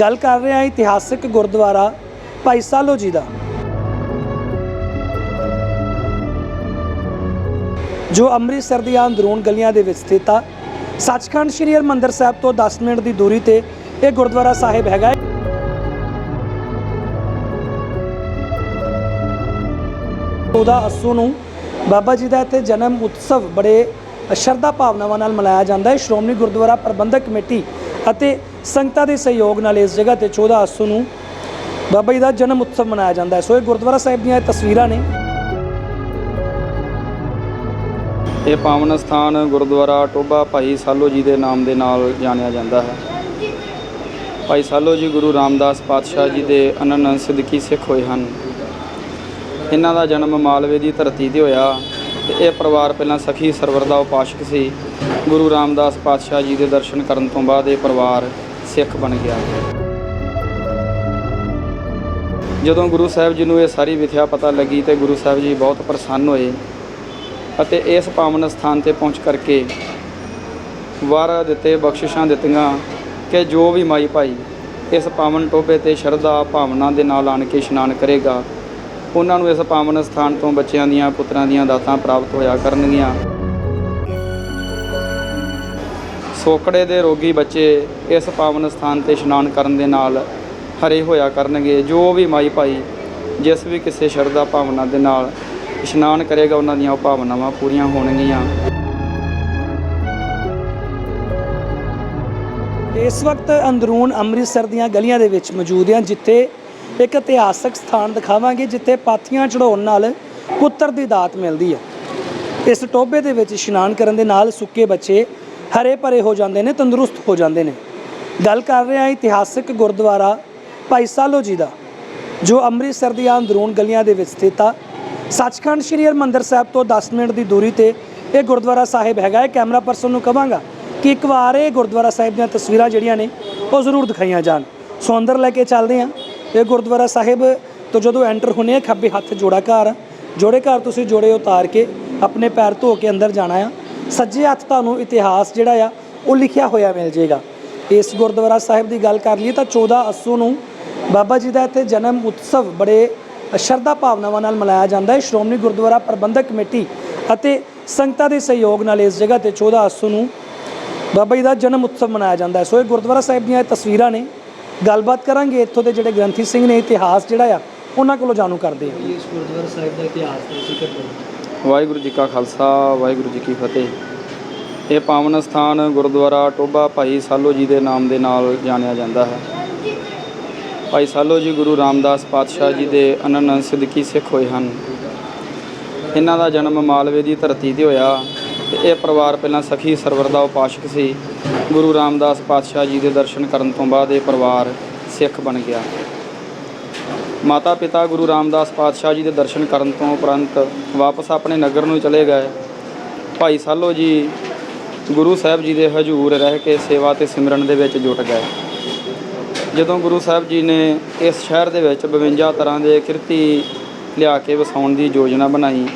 ਗੱਲ ਕਰ ਰਹੇ ਹਾਂ ਇਤਿਹਾਸਿਕ ਗੁਰਦੁਆਰਾ ਭਾਈ ਸਾਲੋ ਜੀ ਦਾ। ਜੋ ਅੰਮ੍ਰਿਤਸਰ ਦੀਆਂ ਅੰਦਰੂਨ ਗਲੀਆਂ ਦੇ ਵਿੱਚ ਸਥਿਤ ਆ। ਸੱਚਖੰਡ ਸ੍ਰੀ ਹਰਿਮੰਦਰ ਸਾਹਿਬ ਤੋਂ 10 ਮਿੰਟ ਦੀ ਦੂਰੀ ਤੇ ਇਹ ਗੁਰਦੁਆਰਾ ਸਾਹਿਬ ਹੈਗਾ ਹੈ। ਉਹਦਾ ਅਸੂ ਨੂੰ ਬਾਬਾ ਜੀ ਦਾ ਇੱਥੇ ਜਨਮ ਉਤਸਵ ਬੜੇ ਸ਼ਰਧਾ ਭਾਵਨਾਵਾਂ ਨਾਲ ਮਨਾਇਆ ਜਾਂਦਾ ਹੈ। ਸ਼੍ਰੋਮਣੀ ਗੁਰਦੁਆਰਾ ਪ੍ਰਬੰਧਕ ਕਮੇਟੀ ਅਤੇ ਸੰਗਤਾਂ ਦੇ ਸਹਿਯੋਗ ਨਾਲ ਇਸ ਜਗ੍ਹਾ ਤੇ 14 ਅਸੂ ਨੂੰ ਬਾਬਾ ਜੀ ਦਾ ਜਨਮ ਉਤਸਵ ਮਨਾਇਆ ਜਾਂਦਾ ਹੈ। ਸੋ ਇਹ ਗੁਰਦੁਆਰਾ ਸਾਹਿਬ ਦੀਆਂ ਇਹ ਤਸਵੀਰਾਂ ਨੇ। ਇਹ ਪਾਵਨ ਸਥਾਨ ਗੁਰਦੁਆਰਾ ਟੋਬਾ ਭਾਈ ਸਾਲੋ ਜੀ ਦੇ ਨਾਮ ਦੇ ਨਾਲ ਜਾਣਿਆ ਜਾਂਦਾ ਹੈ। ਭਾਈ ਸਾਲੋ ਜੀ ਗੁਰੂ ਰਾਮਦਾਸ ਪਾਤਸ਼ਾਹ ਜੀ ਦੇ ਅਨਨ ਸਿੱਧਕੀ ਸਿੱਖ ਹੋਏ ਹਨ। ਇਹਨਾਂ ਦਾ ਜਨਮ ਮਾਲਵੇ ਦੀ ਧਰਤੀ ਤੇ ਹੋਇਆ ਤੇ ਇਹ ਪਰਿਵਾਰ ਪਹਿਲਾਂ ਸਖੀ ਸਰਵਰ ਦਾ ਉਪਾਸ਼ਕ ਸੀ। ਗੁਰੂ ਰਾਮਦਾਸ ਪਾਤਸ਼ਾਹ ਜੀ ਦੇ ਦਰਸ਼ਨ ਕਰਨ ਤੋਂ ਬਾਅਦ ਇਹ ਪਰਿਵਾਰ ਸਿੱਖ ਬਣ ਗਿਆ। ਜਦੋਂ ਗੁਰੂ ਸਾਹਿਬ ਜੀ ਨੂੰ ਇਹ ਸਾਰੀ ਵਿਥਿਆ ਪਤਾ ਲੱਗੀ ਤੇ ਗੁਰੂ ਸਾਹਿਬ ਜੀ ਬਹੁਤ ਪ੍ਰਸੰਨ ਹੋਏ ਅਤੇ ਇਸ ਪਾਵਨ ਸਥਾਨ ਤੇ ਪਹੁੰਚ ਕਰਕੇ ਵਰ ਦਿੱਤੇ, ਬਖਸ਼ਿਸ਼ਾਂ ਦਿੱਤੀਆਂ ਕਿ ਜੋ ਵੀ ਮਾਈ ਭਾਈ ਇਸ ਪਾਵਨ ਟੋਭੇ ਤੇ ਸ਼ਰਧਾ ਭਾਵਨਾ ਦੇ ਨਾਲ ਆਣ ਕੇ ਇਸ਼ਨਾਨ ਕਰੇਗਾ, ਉਹਨਾਂ ਨੂੰ ਇਸ ਪਾਵਨ ਸਥਾਨ ਤੋਂ ਬੱਚਿਆਂ ਦੀਆਂ, ਪੁੱਤਰਾਂ ਦੀਆਂ ਦਾਤਾਂ ਪ੍ਰਾਪਤ ਹੋਇਆ ਕਰਨਗੀਆਂ। ਸੋਕੜੇ ਦੇ ਰੋਗੀ ਬੱਚੇ ਇਸ ਪਾਵਨ ਸਥਾਨ ਤੇ ਇਸ਼ਨਾਨ ਕਰਨ ਦੇ ਨਾਲ ਹਰੇ ਹੋਇਆ ਕਰਨਗੇ, ਜੋ ਵੀ ਮਾਈ ਭਾਈ ਜਿਸ ਵੀ ਕਿਸੇ ਸ਼ਰਧਾ ਭਾਵਨਾ ਦੇ ਨਾਲ ਇਸ਼ਨਾਨ ਕਰੇਗਾ, ਉਹਨਾਂ ਦੀਆਂ ਉਹ ਭਾਵਨਾਵਾਂ ਪੂਰੀਆਂ ਹੋਣਗੀਆਂ। ਇਸ ਵਕਤ ਅੰਦਰੂਨ ਅੰਮ੍ਰਿਤਸਰ ਦੀਆਂ ਗਲੀਆਂ ਦੇ ਵਿੱਚ ਮੌਜੂਦ ਹਾਂ, ਜਿੱਥੇ ਇੱਕ ਇਤਿਹਾਸਕ ਸਥਾਨ ਦਿਖਾਵਾਂਗੇ, ਜਿੱਥੇ ਪਾਥੀਆਂ ਚੜਾਉਣ ਨਾਲ ਪੁੱਤਰ ਦੀ ਦਾਤ ਮਿਲਦੀ ਹੈ। ਇਸ ਟੋਬੇ ਦੇ ਵਿੱਚ ਇਸ਼ਨਾਨ ਕਰਨ ਦੇ ਨਾਲ ਸੁੱਕੇ ਬੱਚੇ ਹਰੇ ਭਰੇ ਹੋ ਜਾਂਦੇ ਨੇ, ਤੰਦਰੁਸਤ ਹੋ ਜਾਂਦੇ ਨੇ। ਗੱਲ ਕਰ ਰਹੇ ਹਾਂ ਇਤਿਹਾਸਕ ਗੁਰਦੁਆਰਾ ਭਾਈ ਸਾਲੋ ਜੀ ਦਾ, ਜੋ ਅੰਮ੍ਰਿਤਸਰ ਦੀਆਂ ਅੰਦਰੂਨ ਗਲੀਆਂ ਦੇ ਵਿੱਚ ਸਥਿਤ ਆ। ਸੱਚਖੰਡ ਸ੍ਰੀ ਹਰਿਮੰਦਰ ਸਾਹਿਬ ਤੋਂ 10 ਮਿੰਟ ਦੀ ਦੂਰੀ ਤੇ ਇਹ ਗੁਰਦੁਆਰਾ ਸਾਹਿਬ ਹੈਗਾ। ਹੈ ਕੈਮਰਾ ਪਰਸਨ ਨੂੰ ਕਵਾਂਗਾ ਕਿ ਇੱਕ ਵਾਰ ਇਹ ਗੁਰਦੁਆਰਾ ਸਾਹਿਬ ਦੀਆਂ ਤਸਵੀਰਾਂ ਜਿਹੜੀਆਂ ਨੇ, ਉਹ ਜ਼ਰੂਰ ਦਿਖਾਈਆਂ ਜਾਣ। ਸੋ ਅੰਦਰ ਲੈ ਕੇ ਚੱਲਦੇ ਹਾਂ। ਇਹ ਗੁਰਦੁਆਰਾ ਸਾਹਿਬ ਤੋਂ ਜਦੋਂ ਐਂਟਰ ਹੁੰਨੇ ਆ ਖੱਬੇ ਹੱਥ ਜੋੜਾ ਘਰ ਆ। ਜੋੜੇ ਘਰ ਤੁਸੀਂ ਜੋੜੇ ਉਤਾਰ ਕੇ ਆਪਣੇ ਪੈਰ ਧੋ ਕੇ ਅੰਦਰ ਜਾਣਾ ਆ। ਸੱਜੇ ਹੱਥ ਤੁਹਾਨੂੰ ਇਤਿਹਾਸ ਜਿਹੜਾ ਆ, ਉਹ ਲਿਖਿਆ ਹੋਇਆ ਮਿਲ ਜਾਏਗਾ ਇਸ ਗੁਰਦੁਆਰਾ ਸਾਹਿਬ ਦੀ ਗੱਲ ਕਰ ਲਈਏ ਤਾਂ 14 ਅਸੂ ਨੂੰ ਬਾਬਾ ਜੀ ਦਾ ਇੱਥੇ ਜਨਮ ਉਤਸਵ ਬੜੇ ਸ਼ਰਧਾ ਭਾਵਨਾਵਾਂ ਨਾਲ ਮਨਾਇਆ ਜਾਂਦਾ ਹੈ। ਸ਼੍ਰੋਮਣੀ ਗੁਰਦੁਆਰਾ ਪ੍ਰਬੰਧਕ ਕਮੇਟੀ ਅਤੇ ਸੰਗਤਾਂ ਦੇ ਸਹਿਯੋਗ ਨਾਲ ਇਸ ਜਗ੍ਹਾ ਤੇ 14 ਅਸੂ ਨੂੰ ਬਾਬਾ ਜੀ ਦਾ ਜਨਮ ਉਤਸਵ ਮਨਾਇਆ ਜਾਂਦਾ ਹੈ। ਸੋ ਇਹ ਗੁਰਦੁਆਰਾ ਸਾਹਿਬ ਦੀਆਂ ਇਹ ਤਸਵੀਰਾਂ ਨੇ। ਗੱਲਬਾਤ ਕਰਾਂਗੇ ਇੱਥੋਂ ਦੇ ਜਿਹੜੇ ਗ੍ਰੰਥੀ ਸਿੰਘ ਨੇ ਇਤਿਹਾਸ ਜਿਹੜਾ ਆ, ਉਹਨਾਂ ਕੋਲੋਂ ਜਾਣੂ ਕਰਦੇ ਹਾਂ। ਇਸ ਗੁਰਦੁਆਰਾ ਸਾਹਿਬ ਦਾ ਇਤਿਹਾਸ ਦਾ ਜ਼ਿਕਰ ਵਾਹਿਗੁਰੂ ਜੀ ਕਾ ਖਾਲਸਾ, ਵਾਹਿਗੁਰੂ ਜੀ ਕੀ ਫਤਿਹ। ਇਹ ਪਾਵਨ ਸਥਾਨ ਗੁਰਦੁਆਰਾ ਟੋਬਾ ਭਾਈ ਸਾਲੋ ਜੀ ਦੇ ਨਾਮ ਦੇ ਨਾਲ ਜਾਣਿਆ ਜਾਂਦਾ ਹੈ। ਭਾਈ ਸਾਲੋ ਜੀ ਗੁਰੂ ਰਾਮਦਾਸ ਪਾਤਸ਼ਾਹ ਜੀ ਦੇ ਅਨਨ ਸਿੱਧਕੀ ਸਿੱਖ ਹੋਏ ਹਨ। ਇਹਨਾਂ ਦਾ ਜਨਮ ਮਾਲਵੇ ਦੀ ਧਰਤੀ ਤੇ ਹੋਇਆ ਤੇ ਇਹ ਪਰਿਵਾਰ ਪਹਿਲਾਂ ਸਖੀ ਸਰਵਰ ਦਾ ਉਪਾਸ਼ਕ ਸੀ। ਗੁਰੂ ਰਾਮਦਾਸ ਪਾਤਸ਼ਾਹ ਜੀ ਦੇ ਦਰਸ਼ਨ ਕਰਨ ਤੋਂ ਬਾਅਦ ਇਹ ਪਰਿਵਾਰ ਸਿੱਖ ਬਣ ਗਿਆ। ਮਾਤਾ ਪਿਤਾ ਗੁਰੂ ਰਾਮਦਾਸ ਪਾਤਸ਼ਾਹ ਜੀ ਦੇ ਦਰਸ਼ਨ ਕਰਨ ਤੋਂ ਉਪਰੰਤ ਵਾਪਸ ਆਪਣੇ ਨਗਰ ਨੂੰ ਚਲੇ ਗਏ। ਭਾਈ ਸਾਲੋ ਜੀ ਗੁਰੂ ਸਾਹਿਬ ਜੀ ਦੇ ਹਜੂਰ ਰਹਿ ਕੇ ਸੇਵਾ ਤੇ ਸਿਮਰਨ ਦੇ ਵਿੱਚ ਜੁਟ ਗਏ। ਜਦੋਂ ਗੁਰੂ ਸਾਹਿਬ ਜੀ ਨੇ ਇਸ ਸ਼ਹਿਰ ਦੇ ਵਿੱਚ 52 ਤਰ੍ਹਾਂ ਦੇ ਕਿਰਤੀ ਲਿਆ ਕੇ ਵਸਾਉਣ ਦੀ ਯੋਜਨਾ ਬਣਾਈ,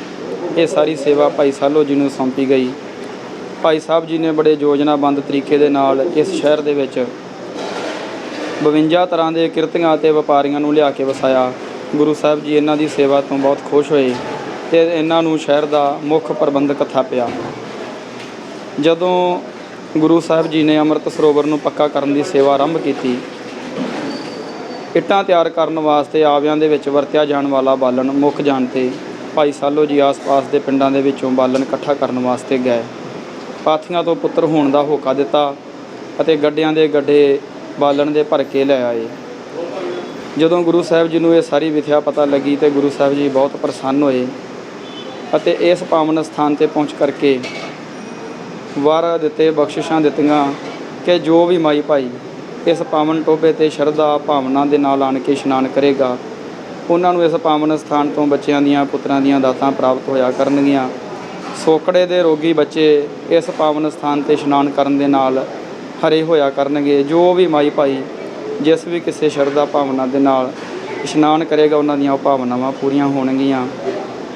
ਇਹ ਸਾਰੀ ਸੇਵਾ ਭਾਈ ਸਾਲੋ ਜੀ ਨੂੰ ਸੌਂਪੀ ਗਈ। ਭਾਈ ਸਾਹਿਬ ਜੀ ਨੇ ਬੜੇ ਯੋਜਨਾਬੰਦ ਤਰੀਕੇ ਦੇ ਨਾਲ ਇਸ ਸ਼ਹਿਰ ਦੇ ਵਿੱਚ 52 ਤਰ੍ਹਾਂ ਦੇ ਕਿਰਤੀਆਂ ਅਤੇ ਵਪਾਰੀਆਂ ਨੂੰ ਲਿਆ ਕੇ ਵਸਾਇਆ। ਗੁਰੂ ਸਾਹਿਬ ਜੀ ਇਹਨਾਂ ਦੀ ਸੇਵਾ ਤੋਂ ਬਹੁਤ ਖੁਸ਼ ਹੋਏ ਤੇ ਇਹਨਾਂ ਨੂੰ ਸ਼ਹਿਰ ਦਾ ਮੁੱਖ ਪ੍ਰਬੰਧਕ ਥਾਪਿਆ। ਜਦੋਂ ਗੁਰੂ ਸਾਹਿਬ ਜੀ ਨੇ ਅੰਮ੍ਰਿਤ ਸਰੋਵਰ ਨੂੰ ਪੱਕਾ ਕਰਨ ਦੀ ਸੇਵਾ ਆਰੰਭ ਕੀਤੀ, ਇੱਟਾਂ ਤਿਆਰ ਕਰਨ ਵਾਸਤੇ ਆਵਿਆਂ ਦੇ ਵਿੱਚ ਵਰਤਿਆ ਜਾਣ ਵਾਲਾ ਬਾਲਣ ਮੁੱਖ ਜਾਣ ਤੇ ਭਾਈ ਸਾਲੋ ਜੀ ਆਸ-ਪਾਸ ਦੇ ਪਿੰਡਾਂ ਦੇ ਵਿੱਚੋਂ ਬਾਲਣ ਇਕੱਠਾ ਕਰਨ ਵਾਸਤੇ ਗਏ। ਪਾਥੀਆਂ ਤੋਂ ਪੁੱਤਰ ਹੋਣ ਦਾ ਹੋਕਾ ਦਿੱਤਾ ਅਤੇ ਗੱਡਿਆਂ ਦੇ ਗੱਡੇ ਬਾਲਣ ਦੇ ਭਰ ਕੇ ਲੈ ਆਏ। ਜਦੋਂ ਗੁਰੂ ਸਾਹਿਬ ਜੀ ਨੂੰ ਇਹ ਸਾਰੀ ਵਿਥਿਆ ਪਤਾ ਲੱਗੀ ਤੇ ਗੁਰੂ ਸਾਹਿਬ ਜੀ ਬਹੁਤ ਪ੍ਰਸੰਨ ਹੋਏ ਅਤੇ ਇਸ ਪਾਵਨ ਸਥਾਨ ਤੇ ਪਹੁੰਚ ਕਰਕੇ ਵਰ ਦਿੱਤੇ, ਬਖਸ਼ਿਸ਼ਾਂ ਦਿੱਤੀਆਂ ਕਿ ਜੋ ਵੀ ਮਾਈ ਭਾਈ ਇਸ ਪਾਵਨ ਟੋਭੇ ਤੇ ਸ਼ਰਧਾ, ਭਾਵਨਾ ਦੇ ਨਾਲ ਆਣ ਕੇ ਇਸ਼ਨਾਨ ਕਰੇਗਾ, ਉਹਨਾਂ ਨੂੰ ਇਸ ਪਾਵਨ ਸਥਾਨ ਤੋਂ ਬੱਚਿਆਂ ਦੀਆਂ, ਪੁੱਤਰਾਂ ਦੀਆਂ ਦਾਤਾਂ ਪ੍ਰਾਪਤ ਹੋਇਆ ਕਰਨਗੀਆਂ। ਸੋਕੜੇ ਦੇ ਰੋਗੀ ਬੱਚੇ ਇਸ ਪਾਵਨ ਸਥਾਨ ਤੇ ਇਸ਼ਨਾਨ ਕਰਨ ਦੇ ਨਾਲ ਹਰੇ ਹੋਇਆ ਕਰਨਗੇ, ਜੋ ਵੀ ਮਾਈ ਭਾਈ ਜਿਸ ਵੀ ਕਿਸੇ ਸ਼ਰਧਾ ਭਾਵਨਾ ਦੇ ਨਾਲ ਇਸ਼ਨਾਨ ਕਰੇਗਾ, ਉਹਨਾਂ ਦੀਆਂ ਉਹ ਭਾਵਨਾਵਾਂ ਪੂਰੀਆਂ ਹੋਣਗੀਆਂ।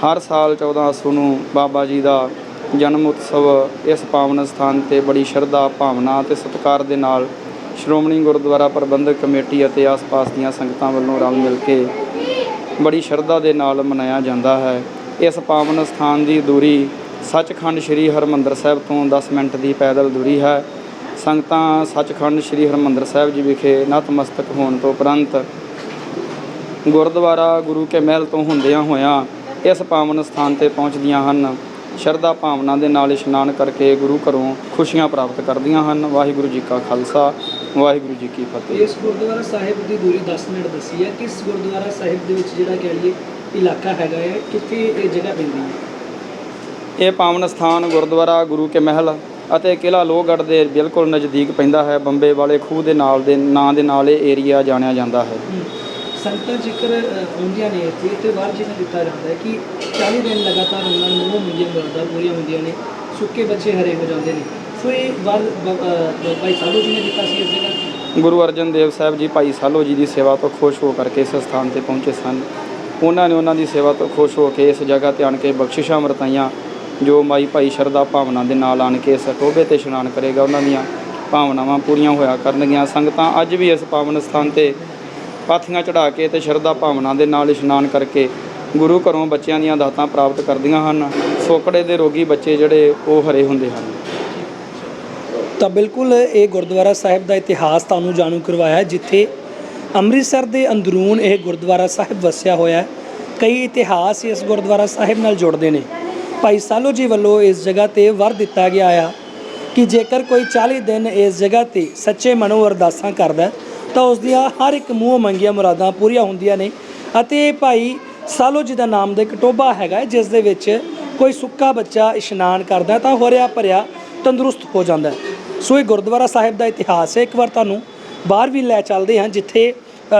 ਹਰ ਸਾਲ 14 ਅਸੂ ਨੂੰ ਬਾਬਾ ਜੀ ਦਾ ਜਨਮ ਉਤਸਵ ਇਸ ਪਾਵਨ ਸਥਾਨ ਤੇ ਬੜੀ ਸ਼ਰਧਾ, ਭਾਵਨਾ ਤੇ ਸਤਿਕਾਰ ਦੇ ਨਾਲ ਸ਼੍ਰੋਮਣੀ ਗੁਰਦੁਆਰਾ ਪ੍ਰਬੰਧਕ ਕਮੇਟੀ ਅਤੇ ਆਸ-ਪਾਸ ਦੀਆਂ ਸੰਗਤਾਂ ਵੱਲੋਂ ਰਲ ਮਿਲ ਕੇ ਬੜੀ ਸ਼ਰਧਾ ਦੇ ਨਾਲ ਮਨਾਇਆ ਜਾਂਦਾ ਹੈ। ਇਸ ਪਾਵਨ ਸਥਾਨ ਦੀ ਦੂਰੀ ਸੱਚਖੰਡ ਸ੍ਰੀ ਹਰਮੰਦਰ ਸਾਹਿਬ ਤੋਂ 10 ਮਿੰਟ ਦੀ ਪੈਦਲ ਦੂਰੀ ਹੈ। ਸੰਗਤਾਂ ਸੱਚਖੰਡ ਸ੍ਰੀ ਹਰਮੰਦਰ ਸਾਹਿਬ ਜੀ ਵਿਖੇ ਨਤਮਸਤਕ ਹੋਣ ਤੋਂ ਉਪਰੰਤ ਗੁਰਦੁਆਰਾ ਗੁਰੂ ਕੇ ਮਹਿਲ ਤੋਂ ਹੁੰਦਿਆਂ ਹੋਇਆਂ ਇਸ ਪਾਵਨ ਸਥਾਨ ਤੇ ਪਹੁੰਚਦੀਆਂ ਹਨ। ਸ਼ਰਧਾ ਭਾਵਨਾ ਦੇ ਨਾਲ ਇਸ਼ਨਾਨ ਕਰਕੇ ਗੁਰੂ ਘਰੋਂ ਖੁਸ਼ੀਆਂ ਪ੍ਰਾਪਤ ਕਰਦੀਆਂ ਹਨ। ਵਾਹਿਗੁਰੂ ਜੀ ਕਾ ਖਾਲਸਾ ਵਾਹਿਗੁਰੂ ਜੀ ਕੀ ਫਤਿਹ। ਇਸ ਗੁਰਦੁਆਰਾ ਸਾਹਿਬ ਦੀ ਦੂਰੀ 10 ਮਿੰਟ ਦੱਸੀ ਹੈ। ਕਿਸ ਗੁਰਦੁਆਰਾ ਸਾਹਿਬ ਦੇ ਵਿੱਚ ਜਿਹੜਾ ਕਹਿ ਲਈਏ ਇਲਾਕਾ ਹੈਗਾ ਹੈ ਕਿੱਥੇ ਇਹ ਜਗ੍ਹਾ ਪੈਂਦੀ ਹੈ? ਇਹ ਪਾਵਨ ਸਥਾਨ ਗੁਰਦੁਆਰਾ ਗੁਰੂ ਕੇ ਮਹਿਲ ਅਤੇ ਕਿਲ੍ਹਾ ਲੋਹਗੜ੍ਹ ਦੇ ਬਿਲਕੁਲ ਨਜ਼ਦੀਕ ਪੈਂਦਾ ਹੈ। ਬੰਬੇ ਵਾਲੇ ਖੂਹ ਦੇ ਨਾਲ ਦੇ ਨਾਂ ਦੇ ਨਾਲ ਇਹ ਏਰੀਆ ਜਾਣਿਆ ਜਾਂਦਾ ਹੈ। ਸੰਗਤਾਂ ਜ਼ਿਕਰ ਆਉਂਦੀਆਂ ਨੇ ਇੱਥੇ ਤੇ ਵਾਰ ਜਿਵੇਂ ਦਿੱਤਾ ਜਾਂਦਾ ਹੈ ਕਿ 40 ਦਿਨ ਲਗਾਤਾਰ ਉਹਨਾਂ ਨੂੰ ਮੂੰਹ ਮੰਗੀਆਂ ਮੁਰਾਦਾਂ ਪੂਰੀਆਂ ਹੁੰਦੀਆਂ ਨੇ ਸੁੱਕੇ ਬੱਚੇ ਹਰੇ ਹੋ ਜਾਂਦੇ ਨੇ। ਸੋ ਇਹ ਵਾਰ ਭਾਈ ਸਾਲੂ ਜੀ ਨੇ ਦਿੱਤਾ ਸੀ ਇਸ ਜਗ੍ਹਾ। ਗੁਰੂ ਅਰਜਨ ਦੇਵ ਸਾਹਿਬ ਜੀ ਭਾਈ ਸਾਲੋ ਜੀ ਦੀ ਸੇਵਾ ਤੋਂ ਖੁਸ਼ ਹੋ ਕਰਕੇ ਇਸ ਸਥਾਨ ਤੇ ਪਹੁੰਚੇ ਸਨ। ਉਹਨਾਂ ਨੇ ਉਹਨਾਂ ਦੀ ਸੇਵਾ ਤੋਂ ਖੁਸ਼ ਹੋ ਕੇ ਇਸ ਜਗ੍ਹਾ ਤੇ ਆਣ ਕੇ ਬਖਸ਼ਿਸ਼ਾਂ ਵਰਤਾਈਆਂ। ਜੋ ਮਾਈ ਭਾਈ ਸ਼ਰਧਾ ਭਾਵਨਾ ਦੇ ਨਾਲ ਆਣ ਕੇ ਇਸ ਟੋਭੇ ਤੇ ਇਸ਼ਨਾਨ ਕਰੇਗਾ, ਉਹਨਾਂ ਦੀਆਂ ਭਾਵਨਾਵਾਂ ਪੂਰੀਆਂ ਹੋਇਆ ਕਰਨਗੀਆਂ। ਸੰਗਤਾਂ ਅੱਜ ਵੀ ਇਸ ਪਾਵਨ ਸਥਾਨ ਤੇ ਪਾਥੀਆਂ ਚੜਾ ਕੇ ਤੇ ਸ਼ਰਧਾ ਭਾਵਨਾ ਦੇ ਨਾਲ ਇਸ਼ਨਾਨ ਕਰਕੇ ਗੁਰੂ ਘਰੋਂ ਬੱਚਿਆਂ ਦੀਆਂ ਦਾਤਾਂ ਪ੍ਰਾਪਤ ਕਰਦੀਆਂ ਹਨ। ਸੋਕੜੇ ਦੇ ਰੋਗੀ ਬੱਚੇ ਜਿਹੜੇ, ਉਹ ਹਰੇ ਹੁੰਦੇ ਹਨ। ਤਾਂ ਬਿਲਕੁਲ ਇਹ ਗੁਰਦੁਆਰਾ ਸਾਹਿਬ ਦਾ ਇਤਿਹਾਸ ਤੁਹਾਨੂੰ ਜਾਣੂ ਕਰਵਾਇਆ, ਜਿੱਥੇ ਅੰਮ੍ਰਿਤਸਰ ਦੇ ਅੰਦਰੂਨ ਇਹ ਗੁਰਦੁਆਰਾ ਸਾਹਿਬ ਵਸਿਆ ਹੋਇਆ ਹੈ। ਕਈ ਇਤਿਹਾਸ ਇਸ ਗੁਰਦੁਆਰਾ ਸਾਹਿਬ ਨਾਲ ਜੁੜਦੇ ਨੇ। ਭਾਈ ਸਾਲੋ ਜੀ ਵੱਲੋਂ ਇਸ ਜਗ੍ਹਾ ਤੇ ਵਰ ਦਿੱਤਾ ਗਿਆ ਆ ਕਿ ਜੇਕਰ ਕੋਈ 40 ਦਿਨ ਇਸ ਜਗ੍ਹਾ ਤੇ ਸੱਚੇ ਮਨੋਂ ਅਰਦਾਸਾਂ ਕਰਦਾ ਤਾਂ ਉਸ ਦੀਆਂ ਹਰ ਇੱਕ ਮੂੰਹ ਮੰਗੀਆਂ ਮੁਰਾਦਾਂ ਪੂਰੀਆਂ ਹੁੰਦੀਆਂ ਨੇ। ਅਤੇ ਭਾਈ ਸਾਲੋ ਜੀ ਦਾ ਨਾਮ ਦਾ ਇੱਕ ਟੋਭਾ ਹੈਗਾ ਜਿਸ ਦੇ ਵਿੱਚ ਕੋਈ ਸੁੱਕਾ ਬੱਚਾ ਇਸ਼ਨਾਨ ਕਰਦਾ ਤਾਂ ਹੋਰਿਆ ਭਰਿਆ ਤੰਦਰੁਸਤ ਹੋ ਜਾਂਦਾ ਸੋ ਇਹ ਗੁਰਦੁਆਰਾ ਸਾਹਿਬ ਦਾ ਇਤਿਹਾਸ ਹੈ। ਇੱਕ ਵਾਰ ਤੁਹਾਨੂੰ ਬਾਹਰ ਵੀ ਲੈ ਚੱਲਦੇ ਹਾਂ, ਜਿੱਥੇ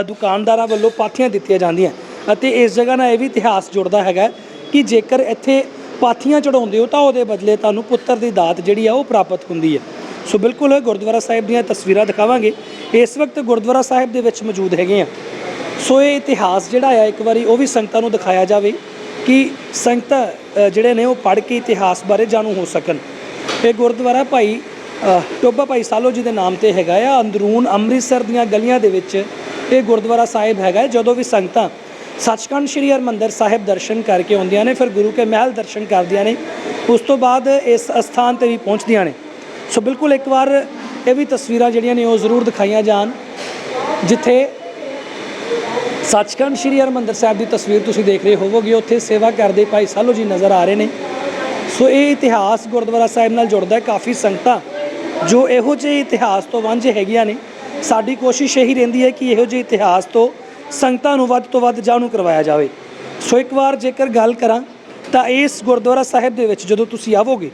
ਦੁਕਾਨਦਾਰਾਂ ਵੱਲੋਂ ਪਾਥੀਆਂ ਦਿੱਤੀਆਂ ਜਾਂਦੀਆਂ। ਅਤੇ ਇਸ ਜਗ੍ਹਾ ਨਾਲ ਇਹ ਵੀ ਇਤਿਹਾਸ ਜੁੜਦਾ ਹੈਗਾ ਕਿ ਜੇਕਰ ਇੱਥੇ ਪਾਥੀਆਂ ਚੜਾਉਂਦੇ ਹੋ ਤਾਂ ਉਹਦੇ ਬਦਲੇ ਤੁਹਾਨੂੰ ਪੁੱਤਰ ਦੀ ਦਾਤ ਜਿਹੜੀ ਆ ਉਹ ਪ੍ਰਾਪਤ ਹੁੰਦੀ ਹੈ। ਸੋ ਬਿਲਕੁਲ ਗੁਰਦੁਆਰਾ ਸਾਹਿਬ ਦੀਆਂ ਤਸਵੀਰਾਂ ਦਿਖਾਵਾਂਗੇ। ਇਸ ਵਕਤ ਗੁਰਦੁਆਰਾ ਸਾਹਿਬ ਦੇ ਵਿੱਚ ਮੌਜੂਦ ਹੈਗੇ ਆ। ਸੋ ਇਹ ਇਤਿਹਾਸ ਜਿਹੜਾ ਆ ਇੱਕ ਵਾਰੀ ਉਹ ਵੀ ਸੰਗਤਾਂ ਨੂੰ ਦਿਖਾਇਆ ਜਾਵੇ ਕਿ ਸੰਗਤਾਂ ਜਿਹੜੇ ਨੇ ਉਹ ਪੜ੍ਹ ਕੇ ਇਤਿਹਾਸ ਬਾਰੇ ਜਾਣੂ ਹੋ ਸਕਣ। ਇਹ ਗੁਰਦੁਆਰਾ ਭਾਈ ਅ, ਟੋਬਾ ਭਾਈ ਸਾਲੋ ਜੀ ਦੇ ਨਾਮ ਤੇ ਹੈਗਾ ਆ। ਅੰਦਰੂਨ ਅੰਮ੍ਰਿਤਸਰ ਦੀਆਂ ਗਲੀਆਂ ਦੇ ਵਿੱਚ ਇਹ ਗੁਰਦੁਆਰਾ ਸਾਹਿਬ ਹੈਗਾ। ਜਦੋਂ ਵੀ ਸੰਗਤਾਂ ਸੱਚਖੰਡ ਸ੍ਰੀ ਹਰਿਮੰਦਰ ਸਾਹਿਬ ਦਰਸ਼ਨ ਕਰਕੇ ਆਉਂਦੀਆਂ ਨੇ, ਫਿਰ ਗੁਰੂ ਕੇ ਮਹਿਲ ਦਰਸ਼ਨ ਕਰਦੀਆਂ ਨੇ, ਉਸ ਤੋਂ ਬਾਅਦ ਇਸ ਅਸਥਾਨ ਤੇ ਵੀ ਪਹੁੰਚਦੀਆਂ ਨੇ। ਸੋ ਬਿਲਕੁਲ ਇੱਕ ਵਾਰ ਇਹ ਵੀ ਤਸਵੀਰਾਂ ਜਿਹੜੀਆਂ ਨੇ ਉਹ ਜ਼ਰੂਰ ਦਿਖਾਈਆਂ ਜਾਣ, ਜਿੱਥੇ ਸੱਚਖੰਡ ਸ੍ਰੀ ਹਰਿਮੰਦਰ ਸਾਹਿਬ ਦੀ ਤਸਵੀਰ ਤੁਸੀਂ ਦੇਖ ਰਹੇ ਹੋਵੋਗੇ, ਉੱਥੇ ਸੇਵਾ ਕਰਦੇ ਭਾਈ ਸਾਲੋ ਜੀ ਨਜ਼ਰ ਆ ਰਹੇ ਨੇ। ਸੋ ਇਹ ਇਤਿਹਾਸ ਗੁਰਦੁਆਰਾ ਸਾਹਿਬ ਨਾਲ ਜੁੜਦਾ ਹੈ, ਕਾਫੀ ਸੰਗਤਾਂ ਜੋ ਇਹੋ ਜਿਹੇ ਇਤਿਹਾਸ ਤੋਂ ਵਾਂਝੇ ਹੈਗੀਆਂ ਨੇ। ਸਾਡੀ ਕੋਸ਼ਿਸ਼ ਇਹੀ ਰਹਿੰਦੀ ਹੈ ਕਿ ਇਹੋ ਜਿਹੇ ਇਤਿਹਾਸ ਤੋਂ ਸੰਗਤਾਂ ਨੂੰ ਵੱਧ ਤੋਂ ਵੱਧ ਜਾਣੂ ਕਰਵਾਇਆ ਜਾਵੇ। ਸੋ ਇੱਕ ਵਾਰ ਜੇਕਰ ਗੱਲ ਕਰਾਂ, ਤਾਂ ਇਸ ਗੁਰਦੁਆਰਾ ਸਾਹਿਬ ਦੇ ਵਿੱਚ ਜਦੋਂ ਤੁਸੀਂ ਆਵੋਗੇ,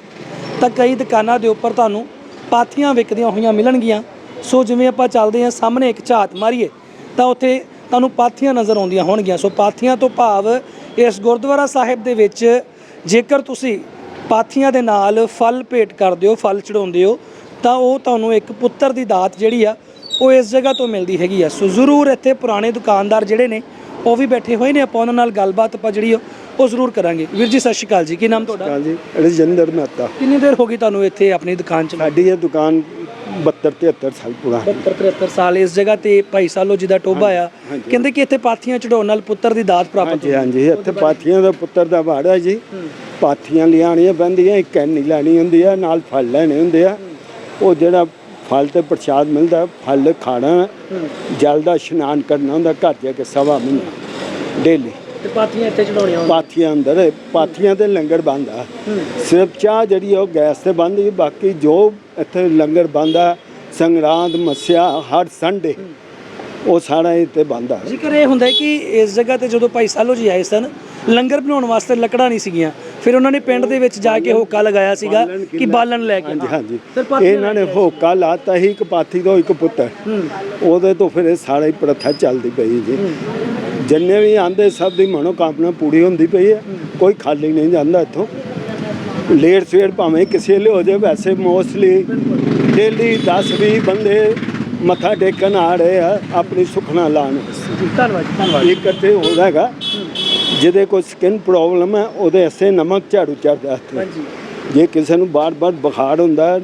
ਤਾਂ ਕਈ ਦੁਕਾਨਾਂ ਦੇ ਉੱਪਰ ਤੁਹਾਨੂੰ ਪਾਥੀਆਂ ਵਿਕਦੀਆਂ ਹੋਈਆਂ ਮਿਲਣਗੀਆਂ। ਸੋ ਜਿਵੇਂ ਆਪਾਂ ਚੱਲਦੇ ਹਾਂ, ਸਾਹਮਣੇ ਇੱਕ ਝਾਤ ਮਾਰੀਏ, ਤਾਂ ਉੱਥੇ ਤੁਹਾਨੂੰ ਪਾਥੀਆਂ ਨਜ਼ਰ ਆਉਂਦੀਆਂ ਹੋਣਗੀਆਂ। ਸੋ ਪਾਥੀਆਂ ਤੋਂ ਭਾਵ ਇਸ ਗੁਰਦੁਆਰਾ ਸਾਹਿਬ ਦੇ ਵਿੱਚ ਜੇਕਰ ਤੁਸੀਂ ਪਾਥੀਆਂ ਦੇ ਨਾਲ ਫਲ ਭੇਟ ਕਰਦੇ ਹੋ, ਫਲ ਚੜਾਉਂਦੇ ਹੋ, ਤਾਂ ਉਹ ਤੁਹਾਨੂੰ ਇੱਕ ਪੁੱਤਰ ਦੀ ਦਾਤ ਜਿਹੜੀ ਆ ਉਹ ਇਸ ਜਗ੍ਹਾ ਤੋਂ ਮਿਲਦੀ ਹੈਗੀ ਆ। ਸੋ ਜ਼ਰੂਰ ਇੱਥੇ ਪੁਰਾਣੇ ਦੁਕਾਨਦਾਰ ਜਿਹੜੇ ਨੇ ਉਹ ਵੀ ਬੈਠੇ ਹੋਏ ਨੇ। ਆਪਾਂ ਉਹਨਾਂ ਨਾਲ ਗੱਲਬਾਤ ਆਪਾਂ ਜਿਹੜੀ ਉਹ ਜ਼ਰੂਰ ਕਰਾਂਗੇ। ਵੀਰ ਜੀ ਸਤਿ ਸ਼੍ਰੀ ਅਕਾਲ ਜੀ। ਕੀ ਨਾਮ ਤੁਹਾਡਾ? ਹਾਂਜੀ ਰਜਿੰਦਰ ਮਹਿਤਾ ਕਿੰਨੀ ਦੇਰ ਹੋ ਗਈ ਤੁਹਾਨੂੰ ਇੱਥੇ ਆਪਣੀ ਦੁਕਾਨ ਚ? ਸਾਡੀ ਇਹ ਦੁਕਾਨ 72 73 ਸਾਲ ਪੁਰਾਣੀ 72 73 ਸਾਲ ਇਸ ਜਗ੍ਹਾ ਤੇ ਭਾਈ ਸਾਲੋ ਜੀ ਦਾ ਟੋਭਾ ਆ। ਹਾਂਜੀ। ਕਹਿੰਦੇ ਕਿ ਇੱਥੇ ਪਾਥੀਆਂ ਚੜਾਉਣ ਨਾਲ ਪੁੱਤਰ ਦੀ ਦਾਤ ਪ੍ਰਾਪਤ ਹਾਂਜੀ ਹਾਂਜੀ। ਇੱਥੇ ਪਾਥੀਆਂ ਦਾ ਪੁੱਤਰ ਦਾ ਵਾੜਾ ਜੀ। ਪਾਥੀਆਂ ਲਿਆਣੀਆਂ ਬੰਦੀਆਂ ਇੱਕ ਕੈਨੀ ਲੈਣੀ ਹੁੰਦੀ ਆ ਨਾਲ ਫਲ ਲੈਣੇ ਹੁੰਦੇ ਆ। ਉਹ ਜਿਹੜਾ ਫਲ ਤੇ ਪ੍ਰਸ਼ਾਦ ਮਿਲਦਾ ਫਲ ਖਾਣਾ ਜਲ ਦਾ ਇਸ਼ਨਾਨ ਕਰਨਾ ਹੁੰਦਾ ਘਰ ਜਾ ਕੇ ਸਵਾ ਮਹੀਨਾ ਡੇਲੀ। ਤੇ ਪਾਥੀਆਂ ਇੱਥੇ ਚੜਾਉਣੀਆਂ। ਪਾਥੀਆਂ ਅੰਦਰ ਪਾਥੀਆਂ ਤੇ ਲੰਗਰ ਬੰਦਾ ਸਿਰਫ ਚਾਹ ਜਿਹੜੀ ਆ ਉਹ ਗੈਸ ਤੇ ਬੰਦੀ ਬਾਕੀ ਜੋ ਇੱਥੇ ਲੰਗਰ ਬੰਦਾ ਸੰਗਰਾਂਦ ਮੱਸਿਆ ਹਰ ਸੰਡੇ ਉਹ ਸਾਰਾ ਇੱਥੇ ਬੰਦਾ ਜ਼ਿਕਰ ਇਹ ਹੁੰਦਾ ਕਿ ਇਸ ਜਗ੍ਹਾ ਤੇ ਜਦੋਂ ਭਾਈ ਸਾਲੋ ਜੀ ਆਏ ਸਨ ਲੰਗਰ ਬਣਾਉਣ ਵਾਸਤੇ ਲੱਕੜਾਂ ਨਹੀਂ ਸੀਗੀਆਂ। ਫਿਰ ਉਹਨਾਂ ਨੇ ਪਿੰਡ ਦੇ ਵਿੱਚ ਜਾ ਕੇ ਹੋਕਾ ਲਗਾਇਆ ਸੀਗਾ ਕਿ ਬਾਲਣ ਲੈ ਕੇ ਹਾਂਜੀ ਹਾਂਜੀ। ਇਹਨਾਂ ਨੇ ਹੋਕਾ ਲਾਤਾ ਹੀ ਇੱਕ ਪਾਥੀ ਤੋਂ ਇੱਕ ਪੁੱਤਰ ਉਹਦੇ ਤੋਂ ਫਿਰ ਇਹ ਸਾਰਾ ਹੀ ਪ੍ਰਥਾ ਚੱਲਦੀ ਪਈ ਜੀ ਜਿੰਨੇ ਵੀ ਆਂਦੇ ਸਭ ਦੀ ਮਨੋਕਾਮਨਾ ਪੂਰੀ ਹੁੰਦੀ ਪਈ ਹੈ। ਕੋਈ ਖਾਲੀ ਨਹੀਂ ਜਾਂਦਾ ਇੱਥੋਂ। ਲੇਟ ਸਵੇਰ ਭਾਵੇਂ ਕਿਸੇ ਲਈ ਹੋ ਜਾਏ ਵੈਸੇ ਮੋਸਟਲੀ ਡੇਲੀ 10 20 ਬੰਦੇ ਮੱਥਾ ਟੇਕਣ ਆ ਰਹੇ ਆ ਆਪਣੀ ਸੁਖਣਾ ਲਾਣ ਧੰਨਵਾਦ ਜੀ, ਧੰਨਵਾਦ। ਇੱਕ ਇੱਥੇ ਹੋ। ਜਾਏਗਾ ਜਿਹਦੇ ਕੋਈ ਸਕਿਨ ਪ੍ਰੋਬਲਮ ਹੈ ਉਹਦੇ ਅਸੇ ਨਮਕ ਝਾੜੂ ਚੜਦਾ ਹਾਂਜੀ। ਜੇ ਕਿਸੇ ਨੂੰ ਬਾਰ-ਬਾਰ ਬੁਖਾਰ ਹੁੰਦਾ ਹੈ,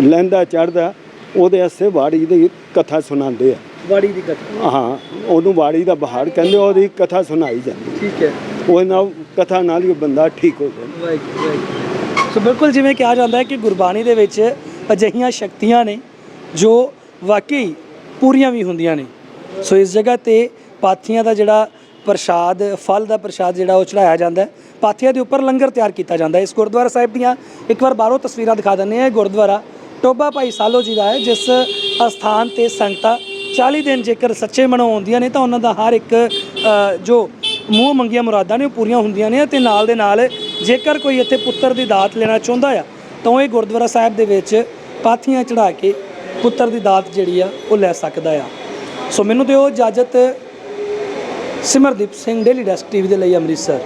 ਲਹਿੰਦਾ ਚੜਦਾ ਉਹਦੇ ਵਾਸਤੇ ਵਾੜੀ ਦੀ ਕਥਾ ਸੁਣਾਉਂਦੇ ਆ। ਵਾੜੀ ਦੀ ਕਥਾ। ਹਾਂ ਉਹਨੂੰ ਵਾੜੀ ਦਾ ਬਹਾੜ ਕਹਿੰਦੇ ਉਹਦੀ ਕਥਾ ਸੁਣਾਈ ਜਾਂਦੀ। ਠੀਕ ਹੈ। ਉਹ ਨਾਲ ਕਥਾ ਨਾਲ ਹੀ ਬੰਦਾ ਠੀਕ ਹੋ ਜਾਂਦਾ। ਵਾਹਿਗੁਰੂ ਸੋ ਬਿਲਕੁਲ ਜਿਵੇਂ ਕਿਹਾ ਜਾਂਦਾ ਹੈ ਕਿ ਗੁਰਬਾਣੀ ਦੇ ਵਿੱਚ ਅਜਿਹੀਆਂ ਸ਼ਕਤੀਆਂ ਨੇ ਜੋ ਵਾਕਈ ਪੂਰੀਆਂ ਵੀ ਹੁੰਦੀਆਂ ਨੇ। ਸੋ ਇਸ ਜਗ੍ਹਾ ਤੇ ਪਾਥੀਆਂ ਦਾ ਜਿਹੜਾ ਪ੍ਰਸ਼ਾਦ, ਫਲ ਦਾ ਪ੍ਰਸ਼ਾਦ ਜਿਹੜਾ ਉਹ ਚੜਾਇਆ ਜਾਂਦਾ ਪਾਥੀਆਂ ਦੇ ਉੱਪਰ ਲੰਗਰ ਤਿਆਰ ਕੀਤਾ ਜਾਂਦਾ ਇਸ ਗੁਰਦੁਆਰਾ ਸਾਹਿਬ ਦੀਆਂ ਇੱਕ ਵਾਰ ਬਾਹਰੋਂ ਤਸਵੀਰਾਂ ਦਿਖਾ ਦਿੰਦੇ ਹਾਂ। ਇਹ ਗੁਰਦੁਆਰਾ ਟੋਬਾ ਭਾਈ ਸਾਲੋ ਜੀ ਦਾ ਹੈ, ਜਿਸ ਅਸਥਾਨ ਤੇ ਸੰਗਤਾਂ 40 ਦਿਨ ਜੇਕਰ ਸੱਚੇ ਮਨੋਂ ਆਉਂਦੀਆਂ ਨੇ, ਤਾਂ ਉਹਨਾਂ ਦਾ ਹਰ ਇੱਕ ਜੋ ਮੂੰਹ ਮੰਗੀਆਂ ਮੁਰਾਦਾਂ ਨੇ, ਉਹ ਪੂਰੀਆਂ ਹੁੰਦੀਆਂ ਨੇ ਤੇ ਨਾਲ ਦੇ ਨਾਲ ਜੇਕਰ ਕੋਈ ਇੱਥੇ ਪੁੱਤਰ ਦੀ ਦਾਤ ਲੈਣਾ ਚਾਹੁੰਦਾ ਆ, ਤਾਂ ਉਹ ਇਹ ਗੁਰਦੁਆਰਾ ਸਾਹਿਬ ਦੇ ਵਿੱਚ ਪਾਥੀਆਂ ਚੜਾ ਕੇ ਪੁੱਤਰ ਦੀ ਦਾਤ ਜਿਹੜੀ ਆ, ਉਹ ਲੈ ਸਕਦਾ ਆ। ਸੋ ਮੈਨੂੰ ਦਿਓ ਇਜਾਜ਼ਤ Simardeep Singh daily desk TV ਦੇ ਲਈ ਅੰਮ੍ਰਿਤਸਰ।